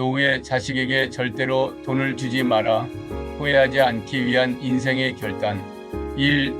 노후에 자식에게 절대로 돈을 주지 마라. 후회하지 않기 위한 인생의 결단. 1.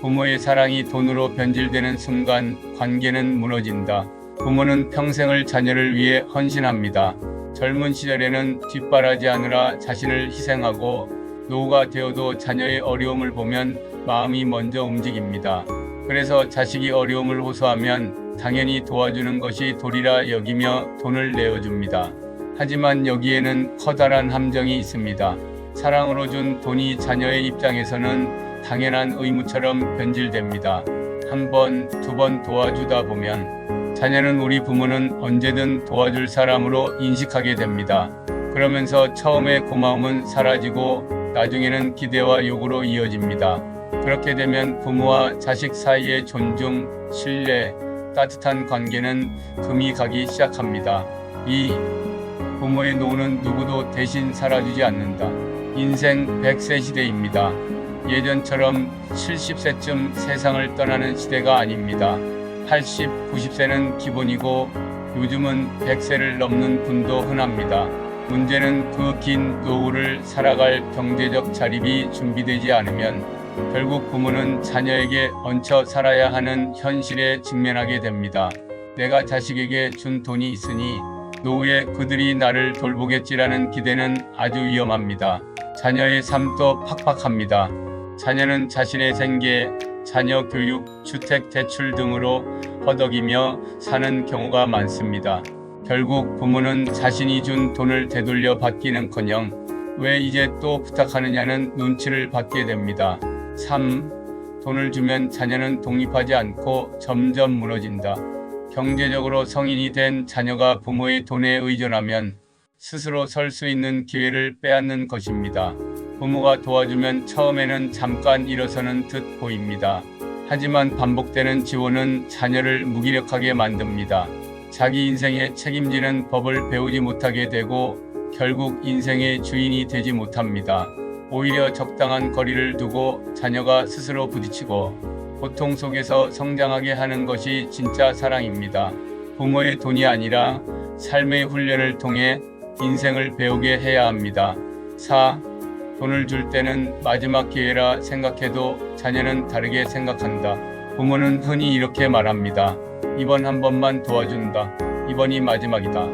부모의 사랑이 돈으로 변질되는 순간 관계는 무너진다. 부모는 평생을 자녀를 위해 헌신합니다. 젊은 시절에는 뒷바라지하느라 자신을 희생하고 노후가 되어도 자녀의 어려움을 보면 마음이 먼저 움직입니다. 그래서 자식이 어려움을 호소하면 당연히 도와주는 것이 도리라 여기며 돈을 내어줍니다. 하지만 여기에는 커다란 함정이 있습니다. 사랑으로 준 돈이 자녀의 입장에서는 당연한 의무처럼 변질됩니다. 한 번, 두 번 도와주다 보면 자녀는 우리 부모는 언제든 도와줄 사람으로 인식하게 됩니다. 그러면서 처음에 고마움은 사라지고 나중에는 기대와 요구로 이어집니다. 그렇게 되면 부모와 자식 사이의 존중, 신뢰, 따뜻한 관계는 금이 가기 시작합니다. 2. 부모의 노는 누구도 대신 살아주지 않는다. 인생 100세 시대입니다. 예전처럼 70세쯤 세상을 떠나는 시대가 아닙니다. 80, 90세는 기본이고 요즘은 100세를 넘는 분도 흔합니다. 문제는 그 긴 노후를 살아갈 경제적 자립이 준비되지 않으면 결국 부모는 자녀에게 얹혀 살아야 하는 현실에 직면하게 됩니다. 내가 자식에게 준 돈이 있으니 노후에 그들이 나를 돌보겠지라는 기대는 아주 위험합니다. 자녀의 삶도 팍팍합니다. 자녀는 자신의 생계, 자녀 교육, 주택 대출 등으로 허덕이며 사는 경우가 많습니다. 결국 부모는 자신이 준 돈을 되돌려 받기는커녕 왜 이제 또 부탁하느냐는 눈치를 받게 됩니다. 3. 돈을 주면 자녀는 독립하지 않고 점점 무너진다. 경제적으로 성인이 된 자녀가 부모의 돈에 의존하면 스스로 설 수 있는 기회를 빼앗는 것입니다. 부모가 도와주면 처음에는 잠깐 일어서는 듯 보입니다. 하지만 반복되는 지원은 자녀를 무기력하게 만듭니다. 자기 인생에 책임지는 법을 배우지 못하게 되고 결국 인생의 주인이 되지 못합니다. 오히려 적당한 거리를 두고 자녀가 스스로 부딪히고 고통 속에서 성장하게 하는 것이 진짜 사랑입니다. 부모의 돈이 아니라 삶의 훈련을 통해 인생을 배우게 해야 합니다. 4. 돈을 줄 때는 마지막 기회라 생각해도 자녀는 다르게 생각한다. 부모는 흔히 이렇게 말합니다. 이번 한 번만 도와준다. 이번이 마지막이다.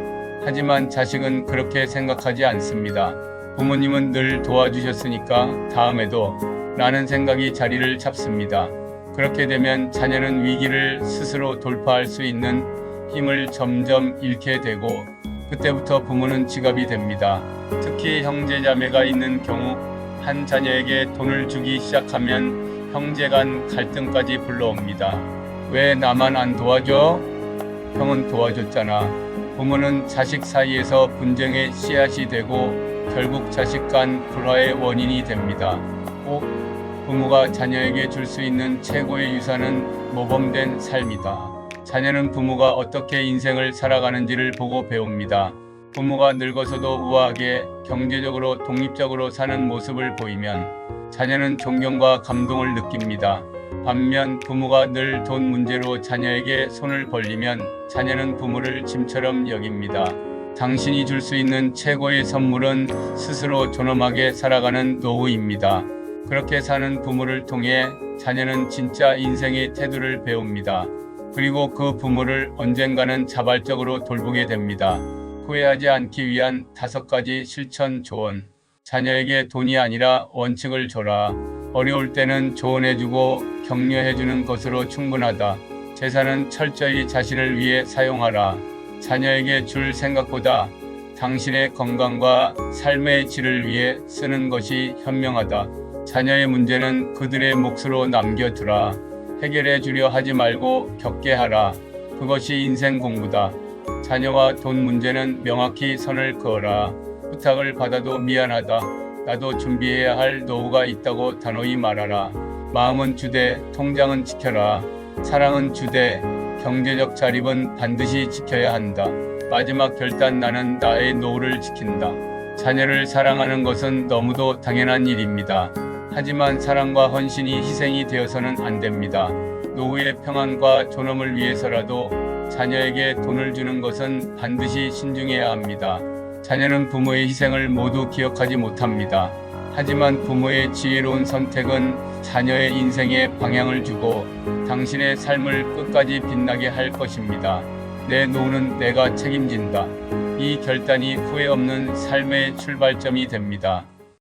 하지만 자식은 그렇게 생각하지 않습니다. 부모님은 늘 도와주셨으니까 다음에도 라는 생각이 자리를 잡습니다. 그렇게 되면 자녀는 위기를 스스로 돌파할 수 있는 힘을 점점 잃게 되고 그때부터 부모는 지갑이 됩니다. 특히 형제자매가 있는 경우 한 자녀에게 돈을 주기 시작하면 형제 간 갈등까지 불러옵니다. 왜 나만 안 도와줘? 형은 도와줬잖아. 부모는 자식 사이에서 분쟁의 씨앗이 되고 결국 자식 간 불화의 원인이 됩니다. 5. 부모가 자녀에게 줄 수 있는 최고의 유산은 모범된 삶이다. 자녀는 부모가 어떻게 인생을 살아가는지를 보고 배웁니다. 부모가 늙어서도 우아하게 경제적으로 독립적으로 사는 모습을 보이면 자녀는 존경과 감동을 느낍니다. 반면 부모가 늘 돈 문제로 자녀에게 손을 벌리면 자녀는 부모를 짐처럼 여깁니다. 당신이 줄 수 있는 최고의 선물은 스스로 존엄하게 살아가는 노후입니다. 그렇게 사는 부모를 통해 자녀는 진짜 인생의 태도를 배웁니다. 그리고 그 부모를 언젠가는 자발적으로 돌보게 됩니다. 후회하지 않기 위한 다섯 가지 실천 조언. 자녀에게 돈이 아니라 원칙을 줘라. 어려울 때는 조언해주고 격려해주는 것으로 충분하다. 재산은 철저히 자신을 위해 사용하라. 자녀에게 줄 생각보다 당신의 건강과 삶의 질을 위해 쓰는 것이 현명하다. 자녀의 문제는 그들의 몫으로 남겨두라. 해결해 주려 하지 말고 겪게 하라. 그것이 인생 공부다. 자녀와 돈 문제는 명확히 선을 그어라. 부탁을 받아도 미안하다. 나도 준비해야 할 노후가 있다고 단호히 말하라. 마음은 주되 통장은 지켜라. 사랑은 주되 경제적 자립은 반드시 지켜야 한다. 마지막 결단 나는 나의 노후를 지킨다. 자녀를 사랑하는 것은 너무도 당연한 일입니다. 하지만 사랑과 헌신이 희생이 되어서는 안 됩니다. 노후의 평안과 존엄을 위해서라도 자녀에게 돈을 주는 것은 반드시 신중해야 합니다. 자녀는 부모의 희생을 모두 기억하지 못합니다. 하지만 부모의 지혜로운 선택은 자녀의 인생에 방향을 주고 당신의 삶을 끝까지 빛나게 할 것입니다. 내 노후는 내가 책임진다. 이 결단이 후회 없는 삶의 출발점이 됩니다.